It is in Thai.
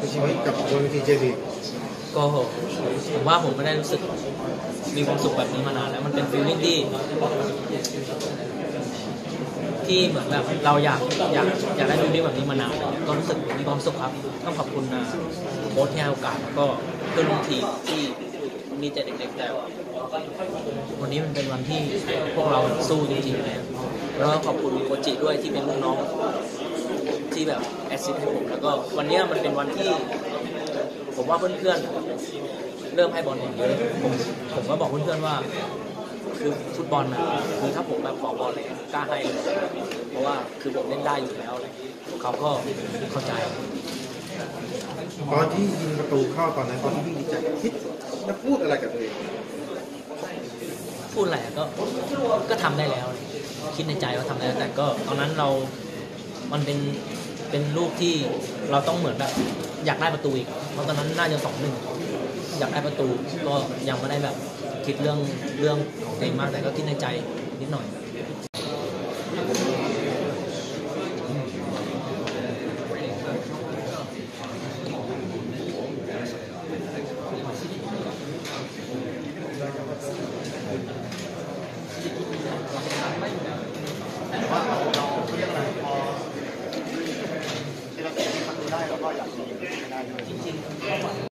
ในชีวิตกับบนทีเจลีก็ผมว่าผมไม่ได้รู้สึกมีความสุขแบบนี้มานานแล้วมันเป็นฟีลลิ่งที่ที่เหมือนแบบเราอยากอยากอยากได้ฟีลลิ่งแบบนี้มานานแล้วก็รู้สึกมีความสุขครับต้องขอบคุณนะโค้ชที่ให้โอกาสแล้วก็เพื่อนร่วมทีมที่มีแต่เด็กๆแต่วันนี้มันเป็นวันที่พวกเราสู้จริงๆเลยแล้วก็ขอบคุณโคจิด้วยที่เป็นลูกน้อง ที่แบบแอสซิสให้ผมแล้วก็วันนี้มันเป็นวันที่ ผมว่าเพื่อนๆเริ่มให้บอลผมเยอะผมผมก็บอกเพื่อนๆว่า คือฟุตบอลนะคือถ้าผมแบบขอบอลเลยกล้าให้เลยเพราะว่าคือผมเล่นได้อยู่แล้วอะไรเขาก็เข้าใจตอนที่ยิงประตูเข้าตอนนั้นตอนที่วิ่งดีใจคิดจะพูดอะไรกับตัวเองพูดอะไรก็ก็ทำได้แล้ว คิดในใจว่าทำได้แล้วแต่ก็ตอนนั้นเรา มันเป็น เป็นลูกที่เราต้องเหมือนแบบอยากได้ประตูอีกเพราะตอนนั้นน่าจะสองหนึ่งอยากได้ประตูก็ยังไม่ได้แบบคิดเรื่องเรื่องของตัวเองมากแต่ก็คิดในใจนิดหน่อยว่าเราเรียกอะไร ก็อยากจะอยู่ใน